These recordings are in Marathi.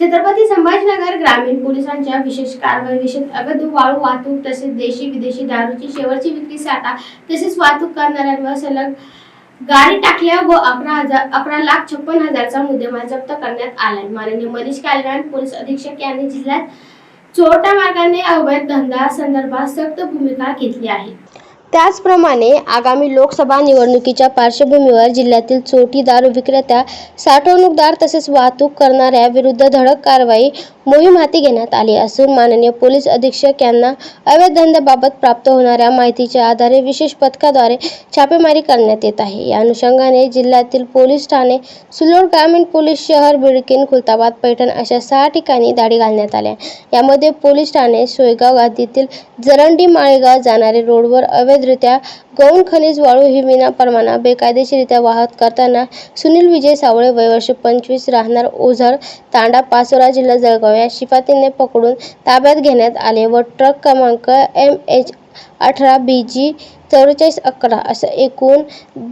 छत्रपती संभाजीनगर ग्रामीण पोलिसांच्या विशेष कारवाईविषयी विशेष अवैध वाळू वाहतूक तसेच देशी विदेशी दारूची शेवटची विक्री साठा तसेच वाहतूक करणाऱ्यांवर सलग गाडी टाकल्या व अकरा हजार अकरा लाख छप्पन हजारचा मुद्देमाल जप्त करण्यात आलाय. माननीय मनीष कालरान पोलीस अधीक्षक यांनी जिल्ह्यात चोरटा मार्गाने अवैध धंदा संदर्भात सक्त भूमिका घेतली आहे. त्याचप्रमाणे आगामी लोकसभा निवडणुकीच्या पार्श्वभूमीवर जिल्ह्यातील चोटीदार विक्रेत्या साठवणूकदार तसेच वाहतूक करणाऱ्या विरुद्ध धडक कारवाई मोहीम हाती घेण्यात आली असून माननीय पोलीस अधीक्षक यांना अवैध धंद्याबाबत प्राप्त होणाऱ्या माहितीच्या आधारे विशेष पथकाद्वारे छापेमारी करण्यात येत आहे. या अनुषंगाने जिल्ह्यातील पोलीस ठाणे सुलोड ग्रामीण पोलीस शहर बिडकीन खुलताबाद पैठण अशा सहा ठिकाणी दाडी घालण्यात आल्या. यामध्ये पोलीस ठाणे सोयगाव गादीतील जरंडी माळेगाव जाणारे रोडवर अवैध अवैधरित्या गौण खनिज वाळू ही विना परवाना बेकायदेशीररित्या वाहत करताना सुनील विजय सावळे वयवर्ष पंचवीस राहणार ओझर तांडा पाचोरा जिल्हा जळगाव या शिफातीने पकडून ताब्यात घेण्यात आले व ट्रक क्रमांक एम एच अठरा बी जी चौवेचाळीस अकरा असं एकूण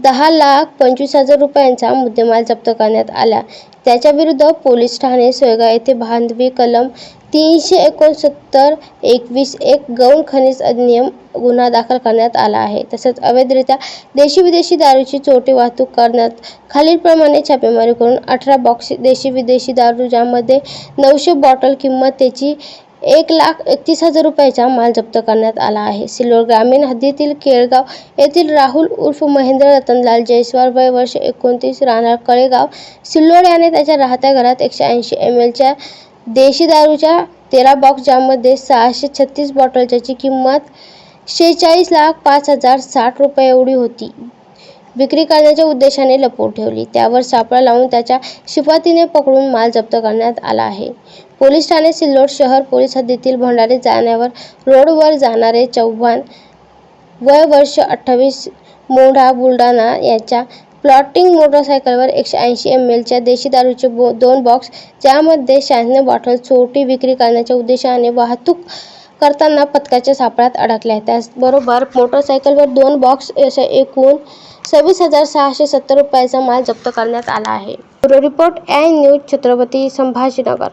दहा लाख पंचवीस हजार रुपयांचा मुद्देमाल जप्त करण्यात आला. त्याच्याविरुद्ध पोलीस ठाणे सोयगाव येथे बांधवी कलम तीनशे एकोणसत्तर एकवीस एक गौण खनिज अधिनियम गुन्हा दाखल करण्यात आला आहे. तसंच अवैधरित्या देशी विदेशी दारूची चोरटी वाहतूक करण्यात खालीलप्रमाणे छापेमारी करून अठरा बॉक्स देशी विदेशी दारू ज्यामध्ये नऊशे बॉटल किंमत त्याची एक लाख एकतीस हजार रुपयाचा माल जप्त करण्यात आला आहे. सिल्लोड ग्रामीण हद्दीतील केळगाव येथील राहुल उर्फ महेंद्र रतनलाल जयस्वाल वय वर्ष एकोणतीस राहणार कळेगाव सिल्लोड याने त्याच्या राहत्या घरात एकशे ऐंशी एम एलच्या देशी दारूच्या तेरा बॉक्स ज्यामध्ये सहाशे छत्तीस बॉटल ज्याची किंमत शेहेचाळीस लाख पाच हजार साठ रुपये एवढी होती. विक्री करण्याच्या उद्देशाने लपवून ठेवली. त्यावर सापळा लावून त्याच्या शिफातीने पकडून माल जप्त करण्यात आला आहे. पोलीस ठाणे सिल्लोड शहर पोलीस हद्दीतील भंडारे जाण्यावर रोडवर जाणारे चव्हाण वय वर्ष अठ्ठावीस मोढा बुलढाणा याच्या प्लॉटिंग मोटरसायकलवर एकशे ऐंशी एम एलच्या देशी दारूचे बो दोन बॉक्स ज्यामध्ये शहाण्णव बॉटल चोरटी विक्री करण्याच्या उद्देशाने वाहतूक करताना पथकाच्या सापळ्यात अडकल्या त्याचबरोबर मोटरसायकलवर दोन बॉक्स असे एकूण सव्वीस हजार सहाशे सत्तर रुपयाचा माल जप्त करण्यात आला आहे. Bureau report and news Chhatrapati Sambhajinagar.